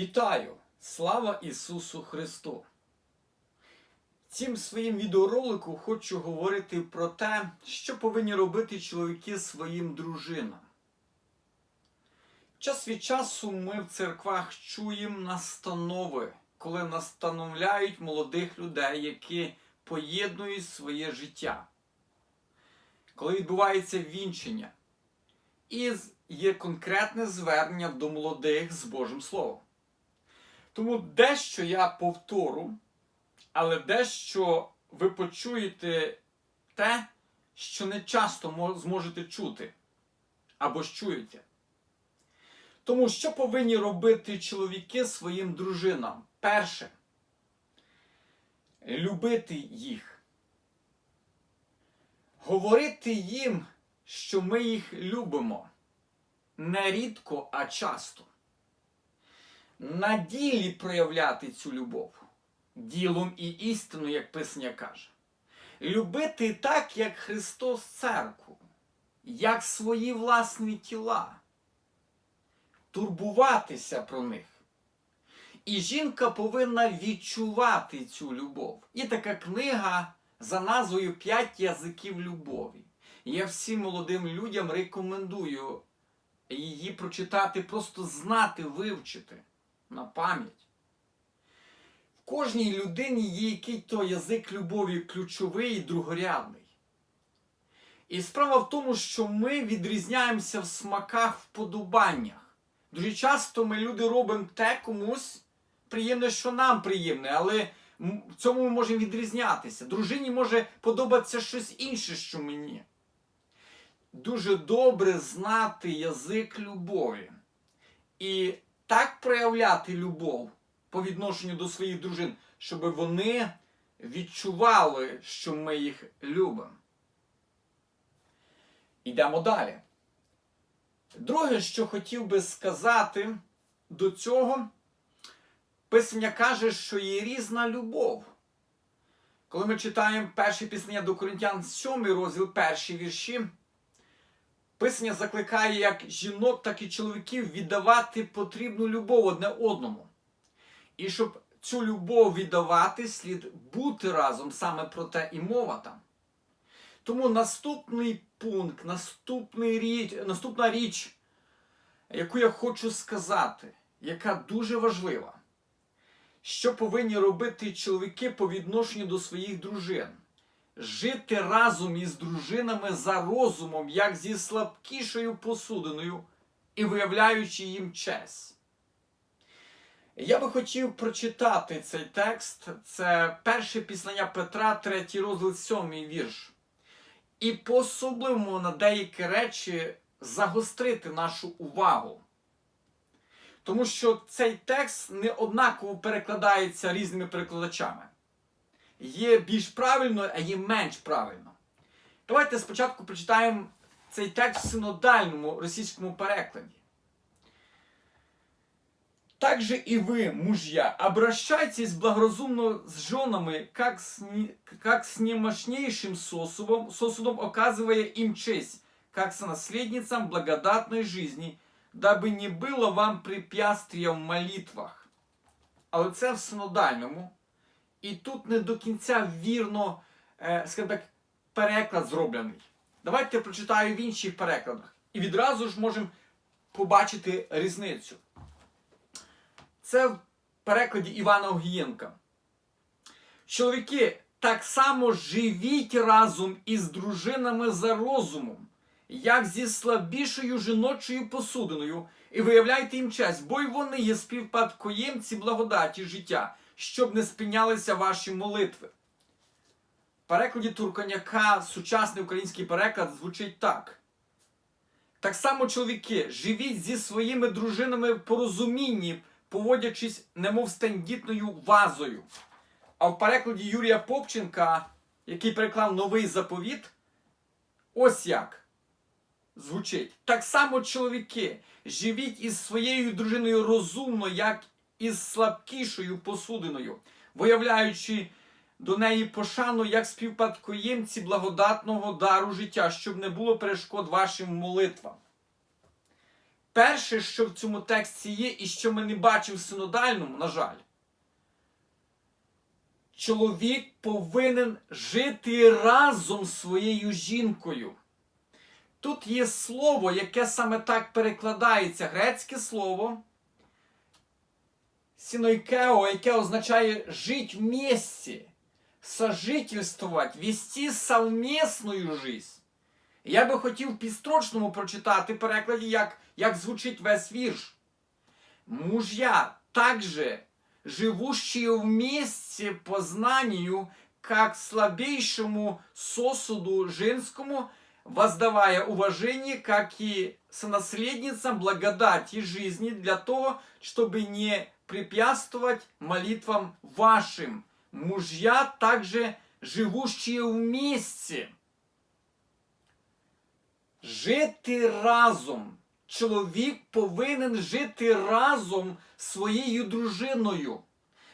Вітаю! Слава Ісусу Христу! Цим своїм відеоролику хочу говорити про те, що повинні робити чоловіки своїм дружинам. Час від часу ми в церквах чуємо настанови, коли настановляють молодих людей, які поєднують своє життя. Коли відбувається вінчення, і є конкретне звернення до молодих з Божим Словом. Тому дещо я повторю, але дещо ви почуєте те, що не часто зможете чути або ж чуєте. Тому що повинні робити чоловіки своїм дружинам? Перше, любити їх. Говорити їм, що ми їх любимо. Не рідко, а часто на ділі проявляти цю любов, ділом і істиною, як Писання каже. Любити так, як Христос церкву, як свої власні тіла, турбуватися про них. І жінка повинна відчувати цю любов. Є така книга за назвою П'ять язиків любові. Я всім молодим людям рекомендую її прочитати, просто знати, вивчити на пам'ять. В кожній людині є який то язик любові ключовий і другорядний. І справа в тому, що ми відрізняємося в смаках, вподобаннях. Дуже часто ми люди робимо те комусь приємне, що нам приємне, але в цьому ми можемо відрізнятися. Дружині може подобатися щось інше, що мені. Дуже добре знати язик любові. І так проявляти любов по відношенню до своїх дружин, щоб вони відчували, що ми їх любимо. Йдемо далі. Друге, що хотів би сказати до цього, Писання каже, що є різна любов. Коли ми читаємо перше піснення до Коринтян, 7 розділ, перші вірші, Писання закликає як жінок, так і чоловіків віддавати потрібну любов одне одному. І щоб цю любов віддавати, слід бути разом саме про те і мова там. Тому наступний пункт, наступний річ, наступна річ, яку я хочу сказати, яка дуже важлива, що повинні робити чоловіки по відношенню до своїх дружин жити разом із дружинами за розумом, як зі слабкішою посудиною і виявляючи їм честь. Я би хотів прочитати цей текст. Це перше післання Петра, 3 розділ 7 вірш. І по-особливому на деякі речі загострити нашу увагу. Тому що цей текст не однаково перекладається різними перекладачами є більш правильно, а є менш правильно. Давайте спочатку прочитаємо цей текст в синодальному російському перекладі. Также и вы, мужья, обращайтесь благоразумно с женами, как с, не- как с немощнейшим сосудом, сосудом, оказывая им честь, как с наследницам благодатной жизни, дабы не было вам препятствия в молитвах. Але це в синодальному. і тут не до кінця вірно, е, скажімо так, переклад зроблений. Давайте прочитаю в інших перекладах. І відразу ж можемо побачити різницю. Це в перекладі Івана Огієнка. Чоловіки, так само живіть разом із дружинами за розумом, як зі слабішою жіночою посудиною, і виявляйте їм честь, бо й вони є співпадкоємці благодаті життя, щоб не спинялися ваші молитви. В перекладі Турконяка сучасний український переклад звучить так. Так само, чоловіки, живіть зі своїми дружинами в порозумінні, поводячись немов з тендітною вазою. А в перекладі Юрія Попченка, який переклав новий заповіт, ось як звучить. Так само, чоловіки, живіть із своєю дружиною розумно, як із слабкішою посудиною, виявляючи до неї пошану як співпадкоємці благодатного дару життя, щоб не було перешкод вашим молитвам. перше, що в цьому тексті є, і що ми не бачимо в синодальному, на жаль, чоловік повинен жити разом з своєю жінкою. Тут є слово, яке саме так перекладається, грецьке слово сінойкео, яке означає жить вместе, сожительствовать, вести совместную жизнь. Я би хотів підстрочному прочитати перекладі, як, як звучить весь вірш. Мужья также живущие вместе по знанию, как слабейшему сосуду женскому, воздавая уважение, как и сонаследницам благодати жизни, для того, чтобы не препятствовать молитвам вашим. Мужья также живущие вместе. Жити разом. Чоловік повинен жити разом з своєю дружиною.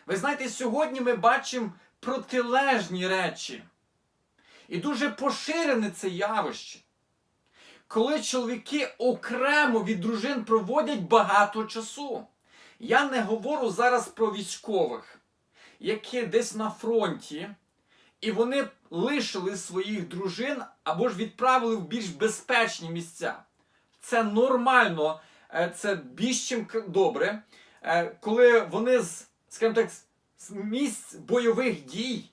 Ви знаєте, сьогодні ми бачимо протилежні речі. І дуже поширене це явище. Коли чоловіки окремо від дружин проводять багато часу. Я не говорю зараз про військових, які десь на фронті, і вони лишили своїх дружин або ж відправили в більш безпечні місця. Це нормально, е, це більш чим добре, е, коли вони з, скажімо так, з- місць бойових дій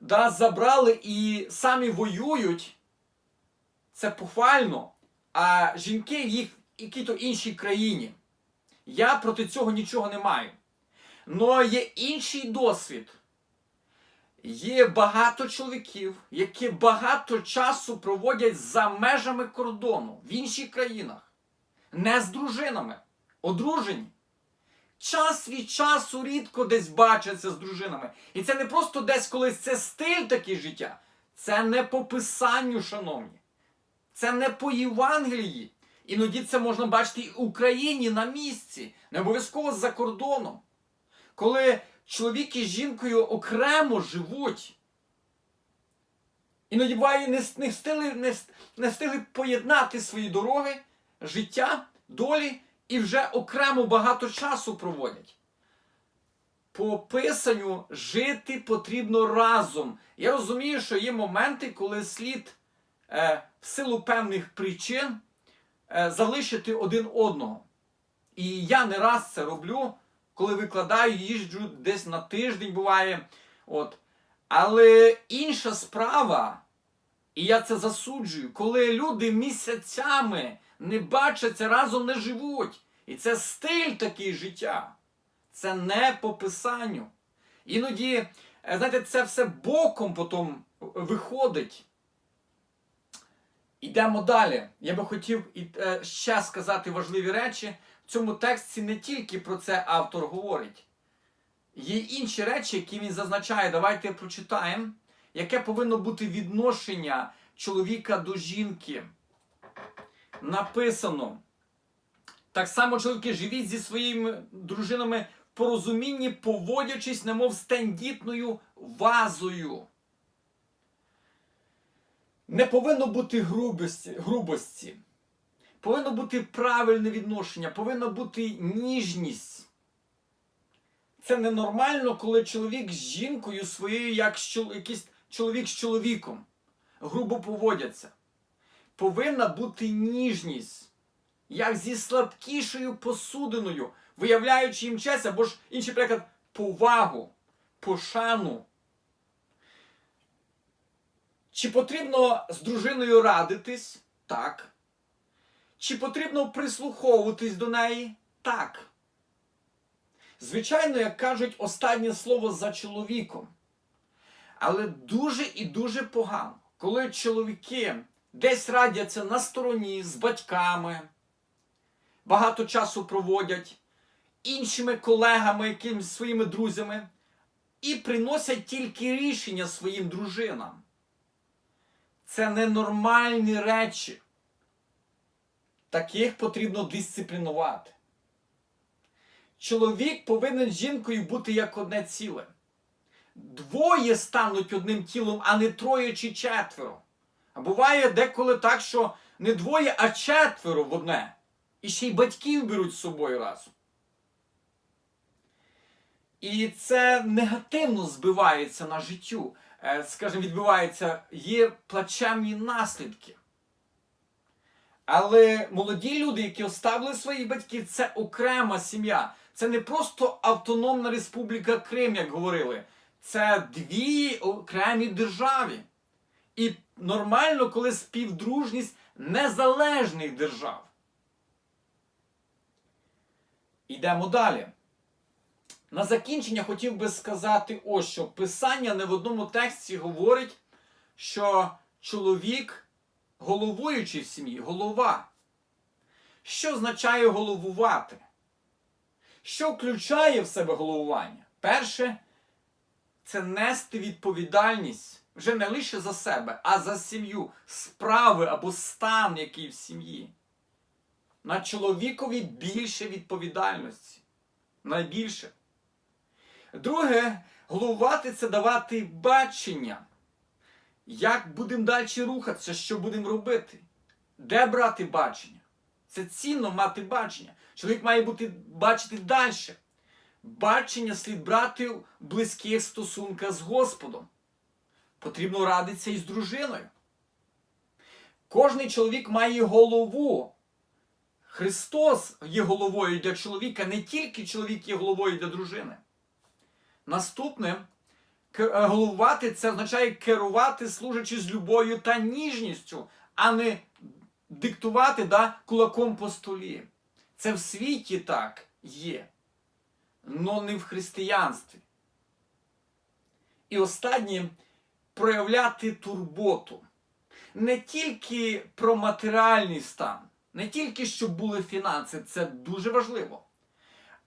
да, забрали і самі воюють, це похвально, а жінки в їх якій-то іншій країні. Я проти цього нічого не маю. Но є інший досвід. Є багато чоловіків, які багато часу проводять за межами кордону в інших країнах, не з дружинами, одружені. Час від часу рідко десь бачаться з дружинами. І це не просто десь колись це стиль такий життя. Це не по писанню, шановні. Це не по Євангелії. Іноді це можна бачити і в Україні на місці, не обов'язково за кордоном. Коли чоловік із жінкою окремо живуть. Іноді буває не, встигли, не, не встигли поєднати свої дороги, життя, долі і вже окремо багато часу проводять. По писанню жити потрібно разом. Я розумію, що є моменти, коли слід е, в силу певних причин залишити один одного. І я не раз це роблю, коли викладаю, їжджу десь на тиждень буває. От. Але інша справа, і я це засуджую, коли люди місяцями не бачаться, разом не живуть. І це стиль такий життя. Це не по писанню. Іноді, е, знаєте, це все боком потім виходить. Ідемо далі. Я би хотів е, ще сказати важливі речі. В цьому тексті не тільки про це автор говорить. Є інші речі, які він зазначає. Давайте прочитаємо, яке повинно бути відношення чоловіка до жінки. Написано. Так само чоловіки живіть зі своїми дружинами в порозумінні, поводячись, немов з тендітною вазою. Не повинно бути грубості, грубості. Повинно бути правильне відношення, повинна бути ніжність. Це ненормально, коли чоловік з жінкою своєю, як якийсь чоловік з чоловіком, грубо поводяться. Повинна бути ніжність, як зі слабкішою посудиною, виявляючи їм честь, або ж інший приклад, повагу, пошану. Чи потрібно з дружиною радитись? Так. Чи потрібно прислуховуватись до неї? Так. Звичайно, як кажуть, останнє слово за чоловіком. Але дуже і дуже погано, коли чоловіки десь радяться на стороні з батьками, багато часу проводять іншими колегами, якимись своїми друзями, і приносять тільки рішення своїм дружинам. Це ненормальні речі. Таких потрібно дисциплінувати. Чоловік повинен з жінкою бути як одне ціле. Двоє стануть одним тілом, а не троє чи четверо. А буває деколи так, що не двоє, а четверо в одне. І ще й батьків беруть з собою разом. І це негативно збивається на життю. Е, Скажімо, відбувається, є плачевні наслідки. Але молоді люди, які оставили своїх батьків, це окрема сім'я. Це не просто Автономна Республіка Крим, як говорили. Це дві окремі держави. І нормально, коли співдружність незалежних держав. Йдемо далі. На закінчення хотів би сказати ось що. Писання не в одному тексті говорить, що чоловік головуючий в сім'ї, голова. Що означає головувати? Що включає в себе головування? Перше, це нести відповідальність вже не лише за себе, а за сім'ю, справи або стан, який в сім'ї. На чоловікові більше відповідальності. Найбільше. Друге, головувати це давати бачення. Як будемо далі рухатися, що будемо робити? Де брати бачення? Це цінно мати бачення. Чоловік має бути бачити далі. Бачення слід брати в близьких стосунках з Господом. Потрібно радитися із дружиною. Кожний чоловік має голову. Христос є головою для чоловіка, не тільки чоловік є головою для дружини. Наступне, е, головувати це означає керувати, служачи з любов'ю та ніжністю, а не диктувати да, кулаком по столі. Це в світі так є, але не в християнстві. І останнє проявляти турботу. Не тільки про матеріальний стан, не тільки щоб були фінанси, це дуже важливо.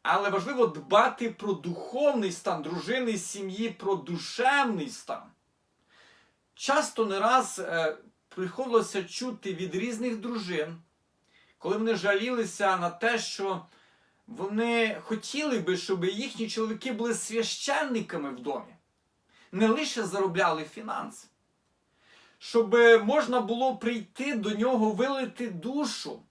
Але важливо дбати про духовний стан дружини, сім'ї, про душевний стан. Часто не раз е, приходилося чути від різних дружин, коли вони жалілися на те, що вони хотіли би, щоб їхні чоловіки були священниками в домі, не лише заробляли фінанси, щоб можна було прийти до нього, вилити душу.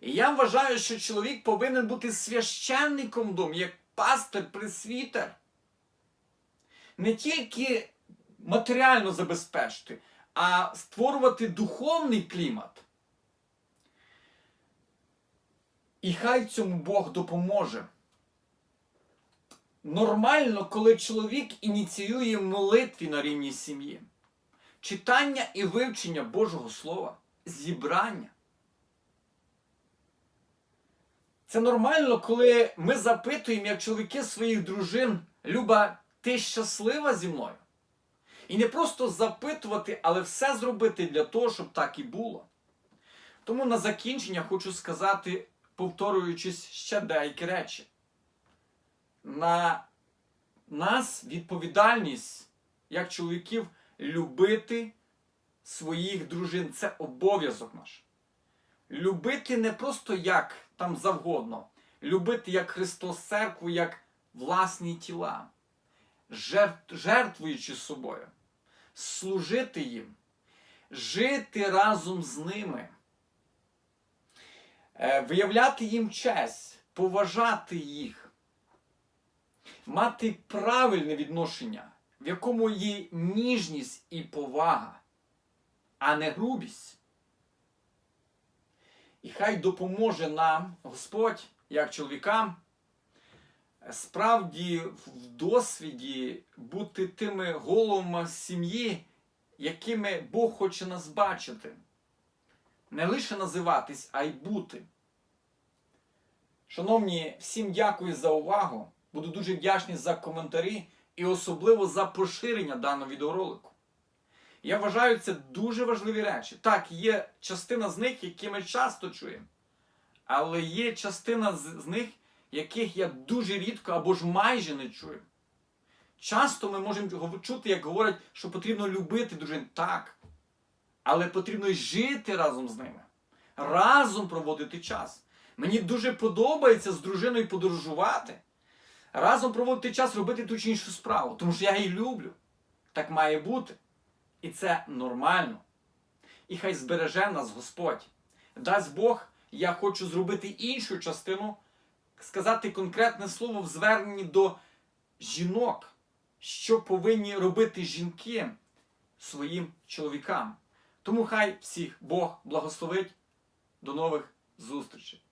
І я вважаю, що чоловік повинен бути священником в домі, як пастир, пресвітер. Не тільки матеріально забезпечити, а створювати духовний клімат. І хай цьому Бог допоможе. Нормально, коли чоловік ініціює молитві на рівні сім'ї, читання і вивчення Божого Слова, зібрання. Це нормально, коли ми запитуємо, як чоловіки своїх дружин, Люба, ти щаслива зі мною? І не просто запитувати, але все зробити для того, щоб так і було. Тому на закінчення хочу сказати, повторюючись ще деякі речі. На нас відповідальність, як чоловіків, любити своїх дружин. Це обов'язок наш. Любити не просто як там завгодно, любити як Христос церкву, як власні тіла, жертвуючи собою, служити їм, жити разом з ними, е, виявляти їм честь, поважати їх, мати правильне відношення, в якому є ніжність і повага, а не грубість. І хай допоможе нам Господь, як чоловікам, справді в досвіді бути тими головами сім'ї, якими Бог хоче нас бачити. Не лише називатись, а й бути. Шановні, всім дякую за увагу. Буду дуже вдячний за коментарі і особливо за поширення даного відеоролику. Я вважаю це дуже важливі речі. Так, є частина з них, які ми часто чуємо, але є частина з, них, яких я дуже рідко або ж майже не чую. Часто ми можемо чути, як говорять, що потрібно любити дружин. Так. Але потрібно й жити разом з ними, разом проводити час. Мені дуже подобається з дружиною подорожувати, разом проводити час, робити ту чи іншу справу, тому що я її люблю. Так має бути. І це нормально. І хай збереже нас Господь. Дасть Бог, я хочу зробити іншу частину, сказати конкретне слово в зверненні до жінок, що повинні робити жінки своїм чоловікам. Тому хай всіх Бог благословить. До нових зустрічей!